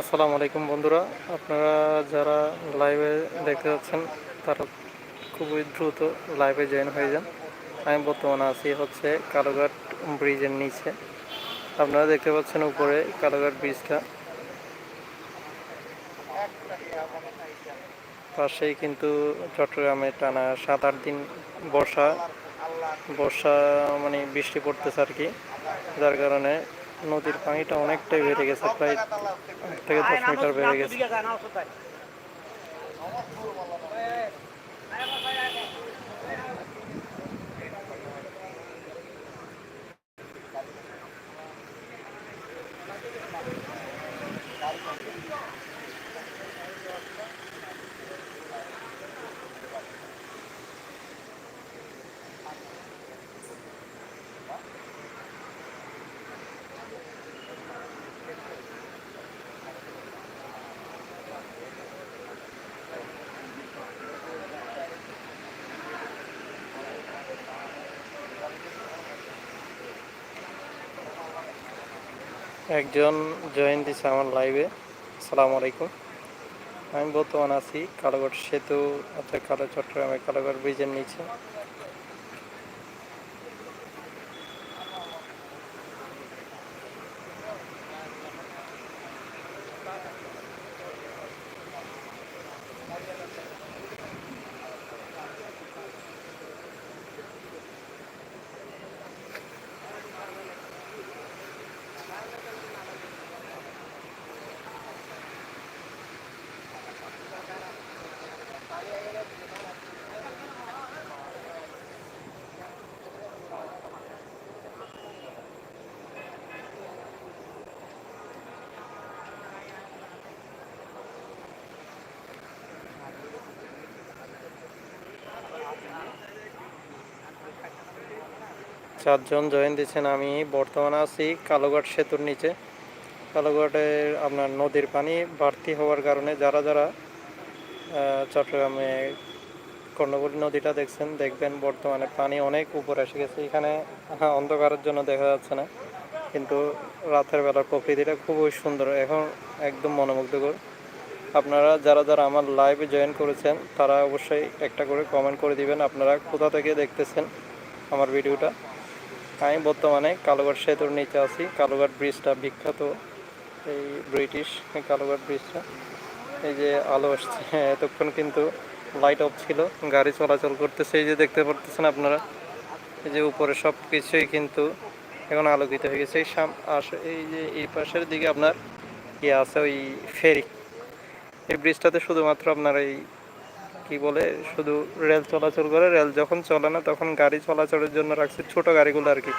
আসসালামু আলাইকুম বন্ধুরা। আপনারা যারা লাইভে দেখতে যাচ্ছেন, তারা খুবই দ্রুত লাইভে জয়েন হয়ে যান। আমি বর্তমানে আছি হচ্ছে কালোঘাট ব্রিজের নিচে। আপনারা দেখতে পাচ্ছেন উপরে কালোঘাট ব্রিজটা। পাশেই কিন্তু চট্টগ্রামে টানা সাত আট দিন বর্ষা বর্ষা মানে বৃষ্টি পড়তেছে আর কি। যার কারণে নদীর পানিটা অনেকটাই বেড়ে গেছে, প্রায় থেকে দশ মিটার বেড়ে গেছে। একজন জয়েন দিছে আমার লাইভে আসসালামু আলাইকুম। আমি বর্তমান আছি কালোঘাট সেতু অর্থাৎ কালো চট্টগ্রামে কালোঘাট ব্রিজের নিচে। চারজন জয়েন দিয়েছেন আমি বর্তমানে আছি কালোঘাট সেতুর নিচে। কালোঘাটের আপনার নদীর পানি বাড়তি হওয়ার কারণে যারা যারা চট্টগ্রামে কর্ণবলী নদীটা দেখছেন, দেখবেন বর্তমানে পানি অনেক উপরে এসে গেছে। এখানে অন্ধকারের জন্য দেখা যাচ্ছে না, কিন্তু রাতের বেলার প্রকৃতিটা খুবই সুন্দর, এখন একদম মনোমুগ্ধকর। আপনারা যারা যারা আমার লাইভে জয়েন করেছেন, তারা অবশ্যই একটা করে কমেন্ট করে দিবেন, আপনারা কোথা থেকে দেখতেছেন আমার ভিডিওটা আমি বর্তমানে কালোঘাট সেতুর নিচে আছি। কালোঘাট ব্রিজটা বিখ্যাত এই ব্রিটিশ কালোঘাট ব্রিজটা। এই যে আলো আসছে হ্যাঁ, এতক্ষণ কিন্তু লাইট অফ ছিল গাড়ি চলাচল করতেছে এই যে দেখতে পারতেছেন আপনারা। এই যে উপরে সব কিছুই কিন্তু এখন আলোকিত হয়ে গেছে। এই সাম এই যে এই পাশের দিকে আপনার ইয়ে আছে ওই ফেরি। এই ব্রিজটাতে শুধুমাত্র আপনার এই কি বলে, শুধু রেল চলাচল করে, রেল যখন চলে না তখন গাড়ি চলাচলের জন্য রাখছে ছোট গাড়িগুলো আর কি।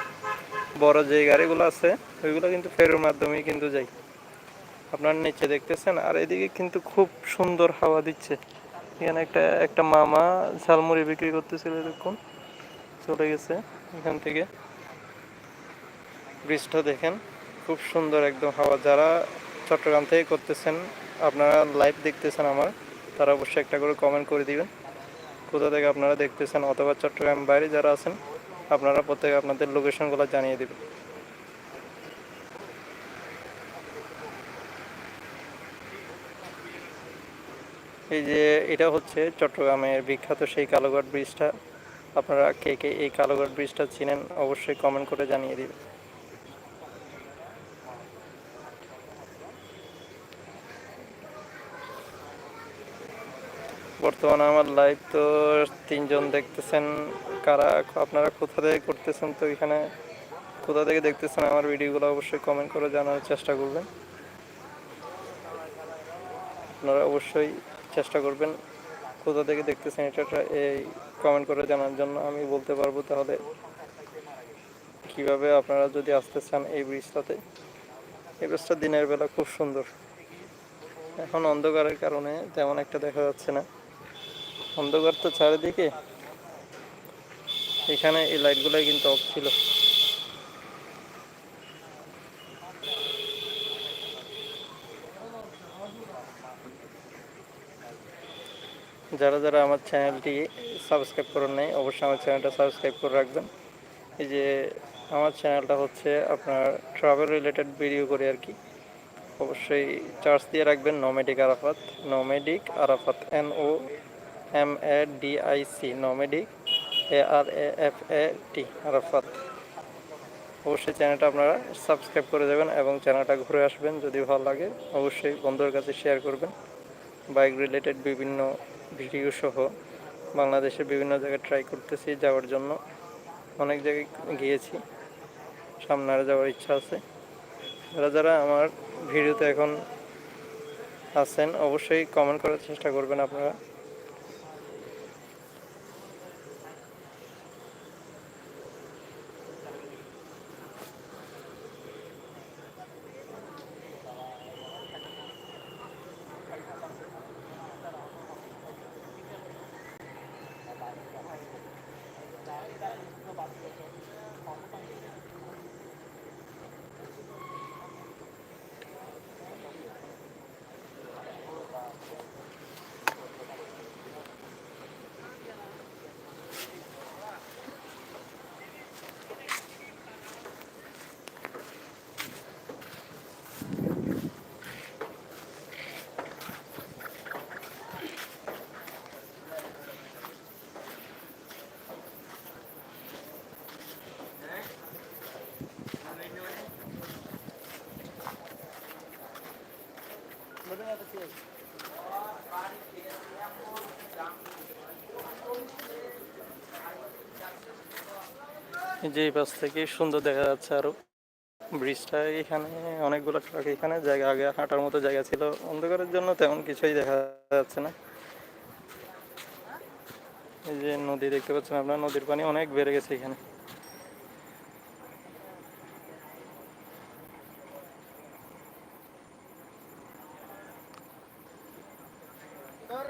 বড় যে গাড়িগুলো আছে, ওইগুলো কিন্তু ফেরির মাধ্যমেই কিন্তু যাই। আপনার নিচে দেখতেছেন, আর এদিকে কিন্তু খুব সুন্দর হাওয়া দিচ্ছে। এখানে একটা একটা মামা ঝালমুড়ি বিক্রি করতেছিল দেখুন চলে গেছে এখান থেকে। ব্রিজটা দেখেন, খুব সুন্দর একদম হাওয়া। যারা চট্টগ্রাম থেকে করতেছেন, আপনারা লাইভ দেখতেছেন আমার। তারা অবশ্যই একটা করে কমেন্ট করে দিবেন। কোথা থেকে আপনারা দেখতেছেন অথবা চট্টগ্রাম বাইরে যারা আছেন, আপনারা প্রত্যেকে আপনাদের লোকেশনগুলো জানিয়ে দিবেন। এই যে এটা হচ্ছে চট্টগ্রামের বিখ্যাত সেই কালোঘাট ব্রিজটা। আপনারা কে কে এই কালোঘাট ব্রিজটা চিনেন অবশ্যই কমেন্ট করে জানিয়ে দিবেন। বর্তমানে আমার লাইভ তো তিনজন দেখতেছেন, কারা আপনারা কোথা থেকে করতেছেন তো এখানে? কোথা থেকে দেখতেছেন আমার ভিডিওগুলো অবশ্যই কমেন্ট করে জানার চেষ্টা করবেন। আপনারা অবশ্যই চেষ্টা করবেন কোথা থেকে দেখতেছেন এটা এই কমেন্ট করে জানার জন্য, আমি বলতে পারব তাহলে কীভাবে আপনারা যদি আসতে চান এই ব্রিজটাতে এই ব্রিজটা দিনের বেলা খুব সুন্দর। এখন অন্ধকারের কারণে তেমন একটা দেখা যাচ্ছে না। অন্ধকার তো চারিদিকে। এখানে এই লাইটগুলাই কিন্তু অফ ছিল। যারা যারা আমার চ্যানেলটি সাবস্ক্রাইব করেন নাই, অবশ্যই আমার চ্যানেলটা সাবস্ক্রাইব করে রাখবেন। এই যে আমার চ্যানেলটা হচ্ছে আপনার ট্রাভেল রিলেটেড ভিডিও করে আর কি। অবশ্যই চার্জ দিয়ে রাখবেন। Nomadic Arafat Nomadic Arafat N O M A D I C Nomadic A R A F A T Arafat অবশ্যই চ্যানেলটা আপনারা সাবস্ক্রাইব করে দেবেন এবং চ্যানেলটা ঘুরে আসবেন যদি ভালো লাগে। অবশ্যই বন্ধুর কাছে শেয়ার করবেন। বাইক রিলেটেড বিভিন্ন ভিডিও সহ বাংলাদেশের বিভিন্ন জায়গায় ট্রাই করতেছি যাওয়ার জন্য। অনেক জায়গায় গিয়েছি। সামনে আরও যাওয়ার ইচ্ছা আছে। যারা যারা আমার ভিডিওতে এখন আছেন, অবশ্যই কমেন্ট করার চেষ্টা করবেন আপনারা। যে পাশ থেকে সুন্দর দেখা যাচ্ছে আরও। ব্রিজটা এখানে অনেকগুলো ট্রাক এখানে জায়গা আগে হাঁটার মতো জায়গা ছিল। অন্ধকারের জন্য তেমন কিছুই দেখা যাচ্ছে না। এই যে নদী দেখতে পাচ্ছেন আপনার, নদীর পানি অনেক বেড়ে গেছে এখানে।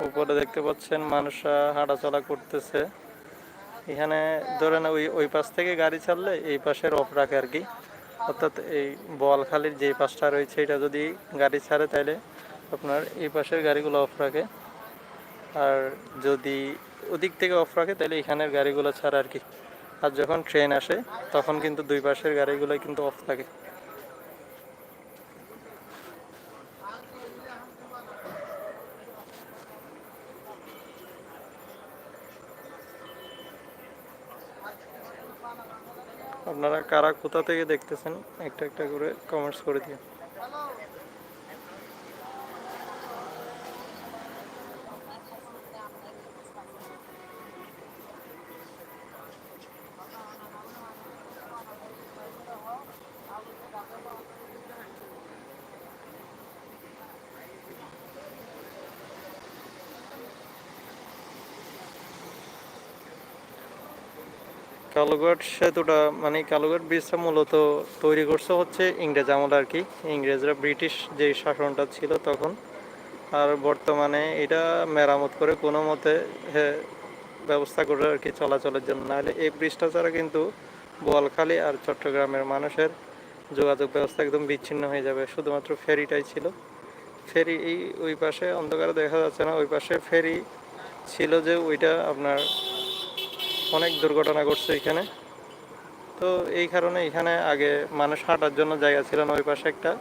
উপরে দেখতে পাচ্ছেন মানুষরা হাঁটাচলা করতেছে। এখানে ধরেন ওই ওই পাশ থেকে গাড়ি ছাড়লে এই পাশের অফ রাখে আর কি। অর্থাৎ এই বলখালির যে পাশটা রয়েছে, এটা যদি গাড়ি ছাড়ে তাহলে আপনার এই পাশের গাড়িগুলো অফ রাখে। আর যদি ওদিক থেকে অফ রাখে তাহলে এখানের গাড়িগুলো ছাড়ে আর কি। আর যখন ট্রেন আসে, তখন কিন্তু দুই পাশের গাড়িগুলো কিন্তু অফ থাকে। আপনারা কারা কোথা থেকে দেখতেছেন একটা একটা করে কমেন্টস করে দিন কালুঘাট সেতুটা মানে কালুঘাট ব্রিজটা মূলত তৈরি করছে হচ্ছে ইংরেজ আমল আর কি। ইংরেজরা ব্রিটিশ যে শাসনটা ছিল তখন, আর বর্তমানে এটা মেরামত করে কোনো মতে ব্যবস্থা করে আর কি চলাচলের জন্য। নাহলে এই ব্রিজটা ছাড়া কিন্তু বোয়ালখালী আর চট্টগ্রামের মানুষের যোগাযোগ ব্যবস্থা একদম বিচ্ছিন্ন হয়ে যাবে। শুধুমাত্র ফেরিটাই ছিল। ফেরি এই, ওই পাশে অন্ধকারে দেখা যাচ্ছে না, ওই পাশে ফেরি ছিল যে ওইটা আপনার অনেক দুর্ঘটনা ঘটছে এখানে। তো এই কারণে এখানে আগে মানুষ হাঁটার জন্য জায়গা ছিল না, ওই পাশে একটা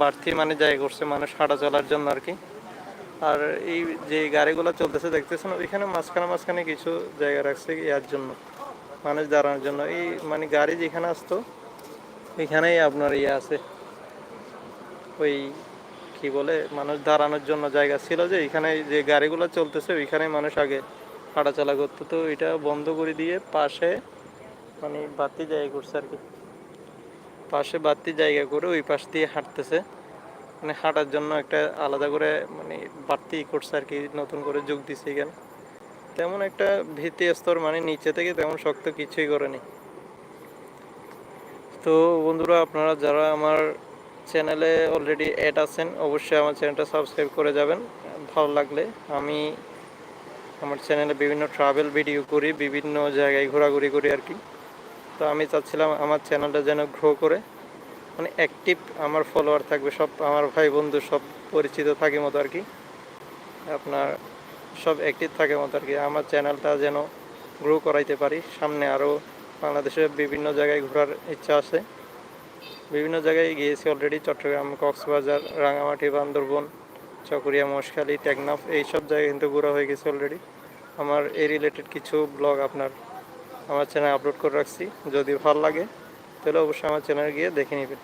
বাড়তি মানে জায়গা করছে মানুষ হাঁটা চলার জন্য আর কি। আর এই যে গাড়িগুলো চলতেছে দেখতেছেন, ওইখানে মাঝখানে মাঝখানে কিছু জায়গা রাখছে ইয়ার জন্য, মানুষ দাঁড়ানোর জন্য। এই মানে গাড়ি যেখানে আসতো, এখানেই আপনার ইয়ে আছে। ওই কি বলে, মানুষ দাঁড়ানোর জন্য জায়গা ছিল যে, এখানে যে গাড়িগুলো চলতেছে ওইখানে মানুষ আগে হাঁটাচলা করতো, তো এটা বন্ধ করে দিয়ে পাশে মানে বাড়তি জায়গা করছে আর কি। পাশে বাড়তি জায়গা করে ওই পাশ দিয়ে হাঁটতেছে। মানে হাঁটার জন্য একটা আলাদা করে মানে বাড়তি করছে আর কি, নতুন করে যোগ দিছে এখানে। তেমন একটা ভিত্তি স্তর মানে নিচে থেকে তেমন শক্ত কিছুই করেনি। তো বন্ধুরা, আপনারা যারা আমার চ্যানেলে অলরেডি অ্যাড আছেন, অবশ্যই আমার চ্যানেলটা সাবস্ক্রাইব করে যাবেন। ভালো লাগলে আমি আমার চ্যানেলে বিভিন্ন ট্রাভেল ভিডিও করি, বিভিন্ন জায়গায় ঘোরাঘুরি করি আর কি। তো আমি চাচ্ছিলাম আমার চ্যানেলটা যেন গ্রো করে মানে অ্যাক্টিভ আমার ফলোয়ার থাকবে, সব আমার ভাই বন্ধু সব পরিচিত থাকে মতো আর কি। আপনার সব অ্যাক্টিভ থাকে মতো আর কি। আমার চ্যানেলটা যেন গ্রো করাইতে পারি। সামনে আরও বাংলাদেশের বিভিন্ন জায়গায় ঘোরার ইচ্ছা আছে। বিভিন্ন জায়গায় গিয়েছি অলরেডি চট্টগ্রাম, কক্সবাজার, রাঙামাটি, বান্দরবন চকরিয়া মশখালী টেকনাফ এই সব জায়গায় কিন্তু ঘোরা হয়ে গেছে অলরেডি আমার এই রিলেটেড কিছু ব্লগ আপনার আমার চ্যানেলে আপলোড করে রাখছি। যদি ভালো লাগে, তাহলে অবশ্যই আমার চ্যানেলে গিয়ে দেখে নেবেন।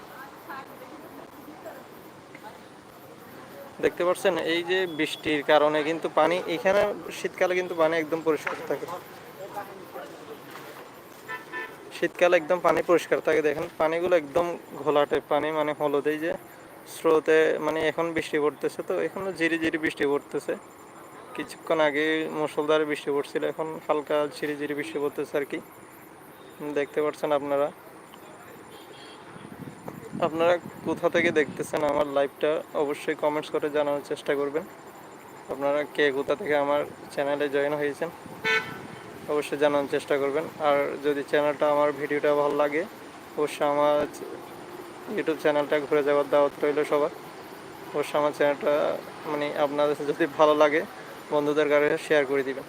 দেখতে পাচ্ছেন, এই যে বৃষ্টির কারণে কিন্তু পানি, এখানে শীতকালে কিন্তু পানি একদম পরিষ্কার থাকে। শীতকালে একদম পানি পরিষ্কার থাকে। দেখেন, পানিগুলো একদম ঘোলাটে পানি মানে হলুদ এই যে স্রোতে মানে এখন বৃষ্টি পড়তেছে তো, এখনও ঝিরি ঝিরি বৃষ্টি পড়তেছে। কিছুক্ষণ আগে মুসলধারে বৃষ্টি পড়ছিল, এখন হালকা ঝিরি ঝিরি বৃষ্টি পড়তেছে আর কি। দেখতে পাচ্ছেন আপনারা। আপনারা কোথা থেকে দেখতেছেন আমার লাইভটা, অবশ্যই কমেন্টস করে জানানোর চেষ্টা করবেন। আপনারা কে কোথা থেকে আমার চ্যানেলে জয়েন হয়েছেন, অবশ্যই জানানোর চেষ্টা করবেন। আর যদি চ্যানেলটা আমার ভিডিওটা ভালো লাগে, অবশ্যই আমার ইউটিউব চ্যানেলটা ঘুরে যাওয়ার দাওয়াত রইল সবার। অবশ্যই আমার চ্যানেলটা মানে আপনাদের যদি ভালো লাগে, বন্ধুদের কাছে শেয়ার করে দিবেন।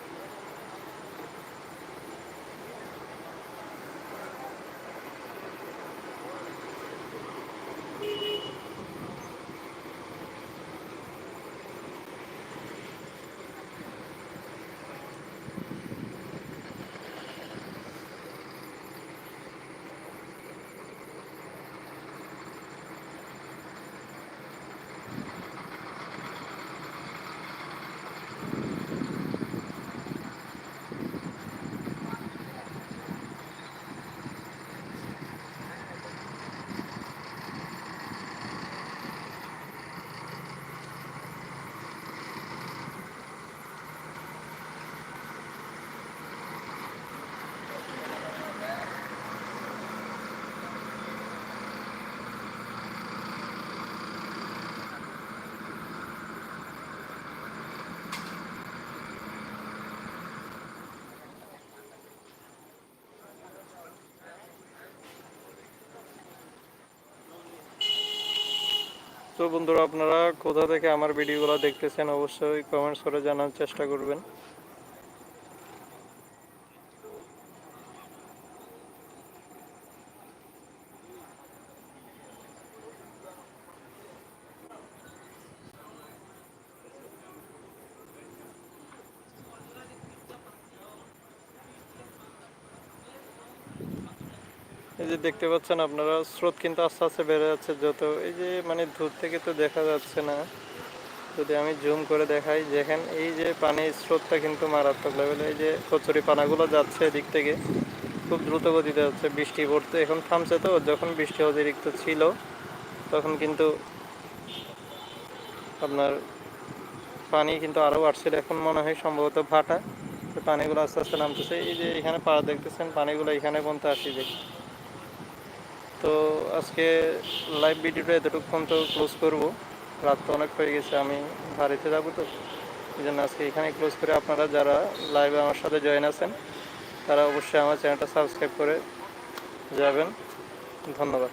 তো বন্ধুরা আপনারা কোথা থেকে আমার ভিডিওগুলো দেখতেছেন অবশ্যই কমেন্টস করে জানার চেষ্টা করবেন। এই যে দেখতে পাচ্ছেন আপনারা, স্রোত কিন্তু আস্তে আস্তে বেড়ে যাচ্ছে যত, এই যে মানে দূর থেকে তো দেখা যাচ্ছে না। যদি আমি জুম করে দেখাই, দেখেন এই যে পানির স্রোতটা কিন্তু মারাত্মক লেভেলে এই যে কচুরি পানাগুলো যাচ্ছে এদিক থেকে, খুব দ্রুত গতিতে যাচ্ছে, বৃষ্টি পড়তে এখন থামছে তো, যখন বৃষ্টি অতিরিক্ত ছিল, তখন কিন্তু আপনার পানি কিন্তু আরও বাড়ছিল, এখন মনে হয় সম্ভবত ভাটা। পানিগুলো আস্তে আস্তে নামতেছে, এই যে এখানে পাড়া দেখতেছেন, পানিগুলো এখানে পর্যন্ত আসি যে তো আজকে লাইভ ভিডিওটা এতটুকু তো ক্লোজ করব। রাত তো অনেক হয়ে গেছে, আমি বাড়িতে যাব তো। এই জন্য আজকে এখানে ক্লোজ করে আপনারা যারা লাইভে আমার সাথে জয়েন আছেন, তারা অবশ্যই আমার চ্যানেলটা সাবস্ক্রাইব করে যাবেন। ধন্যবাদ।